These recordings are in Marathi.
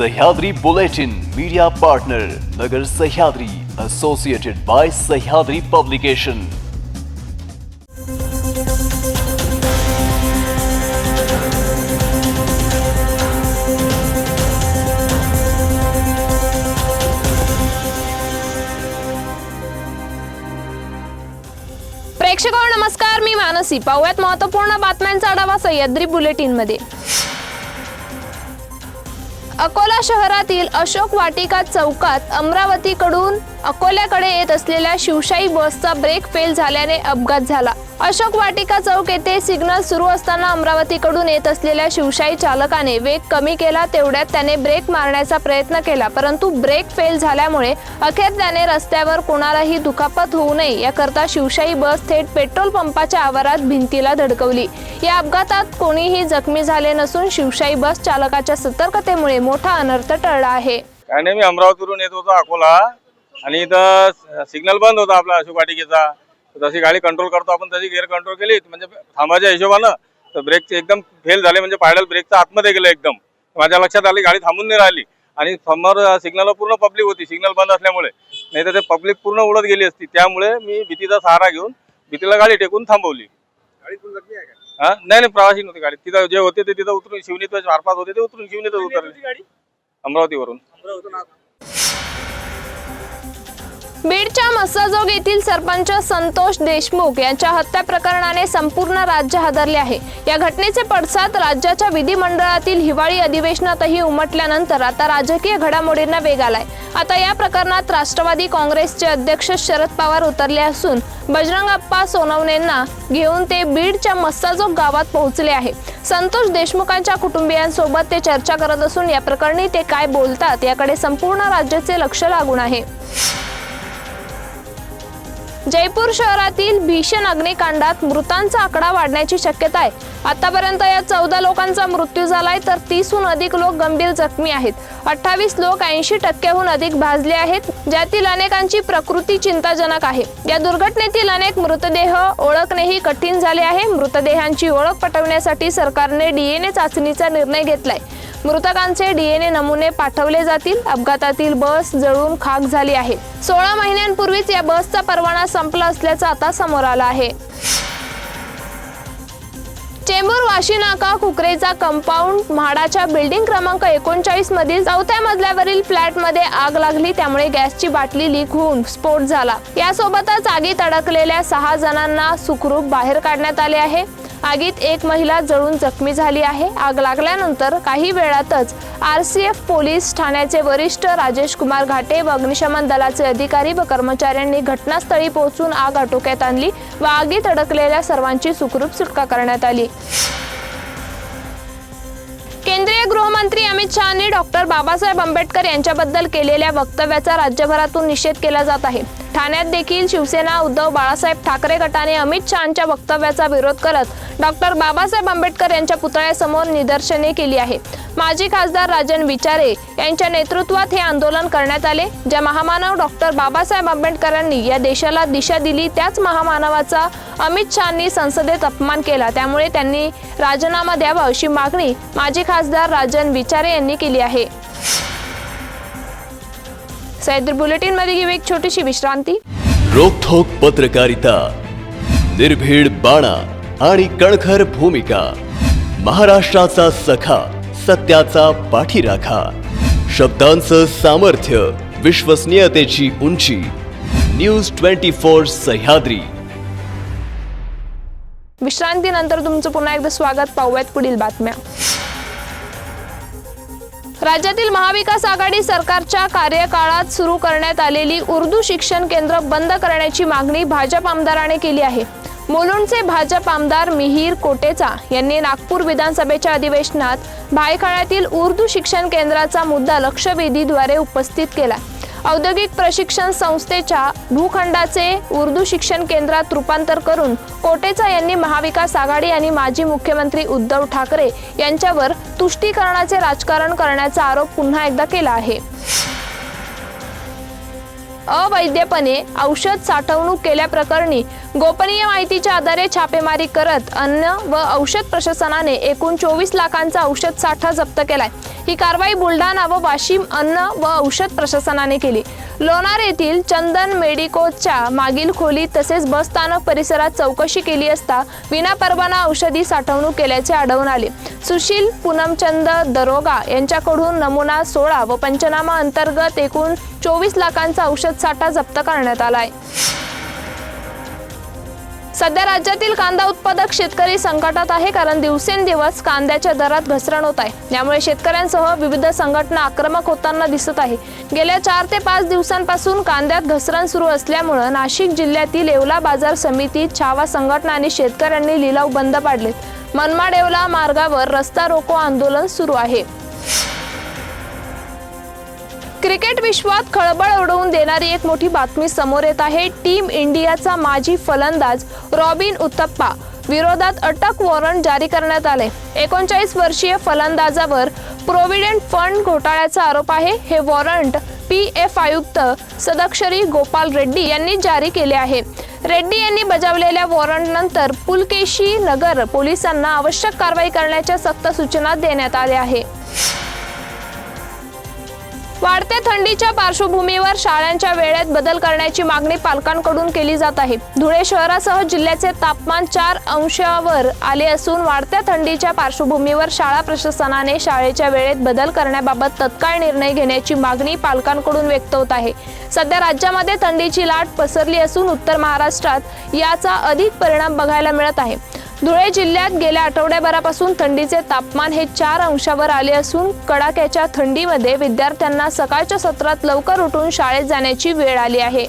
Sahyadri Bulletin media partner Nagar Sahyadri associated by Sahyadri publication प्रेक्षक नमस्कार. मी मानसी. पाहुयात महत्त्वपूर्ण बातम्यांचा आढावा सह्याद्री बुलेटिनमध्ये अकोला शहरातील अशोक वाटिका चौकात अमरावतीकडून अकोल्याकडे येत असलेल्या शिवशाही बसचा ब्रेक फेल झाल्याने अपघात झाला. अशोक वाटिका चौक येथे सिग्नल सुरू असताना अमरावतीकडून येत असलेल्या शिवशाही चालकाने वेग कमी केला तेवढ्यात त्याने ब्रेक मारण्याचा प्रयत्न केला परंतु ब्रेक फेल झाल्यामुळे अखेर त्याने रस्त्यावर कोणालाही दुखापत होऊ नये याकरता शिवशाही बस थेट पेट्रोल पंपाच्या आवारात भिंतीला धडकवली. या अपघातात कोणीही जखमी झाले नसून शिवशाही बस चालकाच्या सतर्कतेमुळे मोठा अनर्थ टळला आहे. मी अमरावतीवरून येत होतो अकोला आणि इथं सिग्नल बंद होता आपला अशोक वाटिकेचा. तशी गाडी कंट्रोल करतो आपण तशी गिअर कंट्रोल केली म्हणजे थांबाच्या हिशोबानं तर ब्रेक एकदम फेल झाले म्हणजे पायडल ब्रेकचा आतमध्ये गेलं एकदम. माझ्या लक्षात आली गाडी थांबून नाही राहिली. आणि समोर सिग्नलवर पूर्ण पब्लिक होती सिग्नल बंद असल्यामुळे. नाही तर ते पब्लिक पूर्ण उडत गेली असती. त्यामुळे मी भीतीचा सहारा घेऊन भीतीला गाडी टेकून थांबवली. हा? नाही नाही प्रवासी नव्हती गाडी. तिथं जे होते ते तिथं उतरून शिवणीत चार पाच होते ते उतरून शिवणीतच उतरले. अमरावतीवरून. बीडच्या मस्साजोग येथील सरपंच संतोष देशमुख यांच्या हत्या प्रकरणाने संपूर्ण राज्य हादरले आहे. या घटनेचे पडसाद राज्याच्या विधिमंडळातील हिवाळी अधिवेशनातही उमटल्यानंतर आता राजकीय घडामोडींना वेग आलाय. आता या प्रकरणात राष्ट्रवादी काँग्रेसचे अध्यक्ष शरद पवार उतरले असून बजरंगप्पा सोनवणेंना घेऊन ते बीडच्या मस्साजोग गावात पोहोचले आहे. संतोष देशमुखांच्या कुटुंबियांसोबत ते चर्चा करत असून या प्रकरणी ते काय बोलतात याकडे संपूर्ण राज्याचे लक्ष लागून आहे. जयपूर शहरातील भीषण अग्निकांडात मृतांचा आकडा वाढण्याची शक्यता आहे. आतापर्यंत या चौदा लोकांचा मृत्यू झालाय तर तीसहून अधिक लोक गंभीर जखमी आहेत. अठ्ठावीस लोक ऐंशी टक्क्याहून अधिक भाजले आहेत ज्यातील अनेकांची प्रकृती चिंताजनक आहे. या दुर्घटनेतील अनेक मृतदेह ओळखणेही कठीण झाले आहे. मृतदेहांची ओळख पटवण्यासाठी सरकारने डीएनए चाचणीचा निर्णय घेतलाय. मृतकांचे डीएनए नमुने पाठवले जातील. अपघातातील बस जळून खाक झाली आहे. सोळा महिन्यांपूर्वीच या बसचा परवाना संपला असल्याचं आता समोर आलं आहे. चेंबूर वाशी नाका कुकरेचा कंपाऊंड म्हाडाच्या बिल्डिंग क्रमांक एकोणचाळीस मधील चौथ्या मजल्यावरील फ्लॅटमध्ये आग लागली त्यामुळे गॅसची बाटली लीक होऊन स्फोट झाला. यासोबतच आगीत अडकलेल्या सहा जणांना सुखरूप बाहेर काढण्यात आले आहे. आगीत एक महिला जळून जखमी झाली आहे. आग लागल्यानंतर काही वेळातच आर सी एफ पोलीस ठाण्याचे वरिष्ठ राजेश कुमार घाटे व अग्निशमन दलाचे अधिकारी व कर्मचाऱ्यांनी घटनास्थळी पोहोचून आग आटोक्यात आणली व आगीत अडकलेल्या सर्वांची सुखरूप सुटका करण्यात आली. केंद्रीय गृहमंत्री अमित शहानी डॉक्टर बाबासाहेब आंबेडकर यांच्याबद्दल केलेल्या वक्तव्याचा राज्यभरातून निषेध केला जात आहे. ठाण्यात देखील शिवसेना उद्धव बाळासाहेब ठाकरे गटाने अमित शहाच्या वक्तव्याचा विरोध करत डॉक्टर बाबासाहेब आंबेडकर यांच्या पुतळ्यासमोर निदर्शने केली आहे माजी खासदार राजन विचारे यांच्या नेतृत्वात हे आंदोलन करण्यात आले ज्या महामानव डॉक्टर बाबासाहेब आंबेडकरांनी या देशाला दिशा दिली त्याच महामानवाचा अमित शहानी संसदेत अपमान केला. त्यामुळे त्यांनी राजीनामा द्यावा अशी मागणी माजी खासदार राजन विचारे यांनी केली आहे. सह्याद्री बुलेटिनमध्ये घेऊ एक छोटीशी विश्रांती. रोखोक पत्रकारिता. निर्भीड बाणा. आणि कणखर भूमिका. महाराष्ट्राचा सखा सत्याचा पाठीराखा. शब्दांचं सामर्थ्य विश्वसनीयतेची उंची. News twenty four Sahyadri. विश्रांतीनंतर तुमचं पुन्हा एकदा स्वागत. पाहूयात पुढील बातम्या. राज्यातील महाविकास आघाडी सरकारच्या कार्यकाळात सुरू करण्यात आलेली उर्दू शिक्षण केंद्र बंद करण्याची मागणी भाजप आमदाराने केली आहे. मुलुंडचे भाजप आमदार मिहीर कोटेचा यांनी नागपूर विधानसभेच्या अधिवेशनात भायखळ्यातील उर्दू शिक्षण केंद्राचा मुद्दा लक्षवेधीद्वारे उपस्थित केला. औद्योगिक प्रशिक्षण संस्थेच्या भूखंडाचे उर्दू शिक्षण केंद्रात रूपांतर करून कोटेचा यांनी महाविकास आघाडी आणि माजी मुख्यमंत्री उद्धव ठाकरे यांच्यावर तुष्टीकरणाचे राजकारण करण्याचा आरोप पुन्हा एकदा केला आहे. अवैधपणे औषध साठवणूक केल्याप्रकरणी गोपनीय माहितीच्या आधारे छापेमारी करत अन्न व औषध प्रशासनाने एकूण चोवीस लाखांचा औषध साठा जप्त केलाय. ही कारवाई बुलढाणा व वाशिम अन्न व औषध प्रशासनाने केली. लोणार येथील चंदन मेडिकोच्या मागील खोलीत तसेच बस स्थानक परिसरात चौकशी केली असता विनापरवाना औषधी साठवणूक केल्याचे आढळून आले. सुशील पूनमचंद दरोगा यांच्याकडून नमुना सोळा व पंचनामा अंतर्गत एकूण चोवीस लाखांचा औषध साठा जप्त करण्यात आला आहे. सध्या राज्यातील कांदा उत्पादक शेतकरी संकटात आहे कारण दिवसेंदिवस कांद्याच्या दरात घसरण होत आहे. यामुळे शेतकऱ्यांसह विविध संघटना आक्रमक होताना दिसत आहे. गेल्या चार ते पाच दिवसांपासून कांद्यात घसरण सुरू असल्यामुळे नाशिक जिल्ह्यातील येवला बाजार समिती छावा संघटना आणि शेतकऱ्यांनी लिलाव बंद पाडलेत. मनमाड येवला मार्गावर रस्ता रोको आंदोलन सुरू आहे. क्रिकेट विश्वात खळबळ उडवून देणारी एक मोठी बातमी समोर येत आहे. टीम इंडियाचा माजी फलंदाज रॉबिन उत्तप्पा विरोधात अटक वॉरंट जारी करण्यात आले. एकोणचाळीस वर्षीय फलंदाजावर प्रोव्हिडंट फंड घोटाळ्याचा आरोप आहे. हे वॉरंट पी एफ आयुक्त सदक्षरी गोपाल रेड्डी यांनी जारी केले आहे. रेड्डी यांनी बजावलेल्या वॉरंटनंतर पुलकेशी नगर पोलिसांना आवश्यक कारवाई करण्याच्या सक्त सूचना देण्यात आल्या आहे वाढत्या थंडीच्या पार्श्वभूमीवर शाळांच्या वेळेत बदल करण्याची मागणी पालकांकडून केली जात आहे. धुळे शहरासह जिल्ह्याचे तापमान चार अंशावर आले असून वाढत्या थंडीच्या पार्श्वभूमीवर शाळा प्रशासनाने शाळेच्या वेळेत बदल करण्याबाबत तत्काळ निर्णय घेण्याची मागणी पालकांकडून व्यक्त होत आहे. सध्या राज्यामध्ये थंडीची लाट पसरली असून उत्तर महाराष्ट्रात याचा अधिक परिणाम बघायला मिळत आहे. धुळे जिल्ह्यात गेल्या आठवड्याभरापासून थंडीचे तापमान हे चार अंशावर आले असून कडाक्याच्या थंडीमध्ये विद्यार्थ्यांना सकाळच्या सत्रात लवकर उठून शाळेत जाण्याची वेळ आली आहे.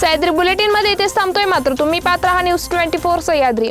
सह्याद्री बुलेटिनमध्ये इथेच थांबतोय मात्र तुम्ही पात्र हा न्यूज ट्वेंटी फोर सह्याद्री.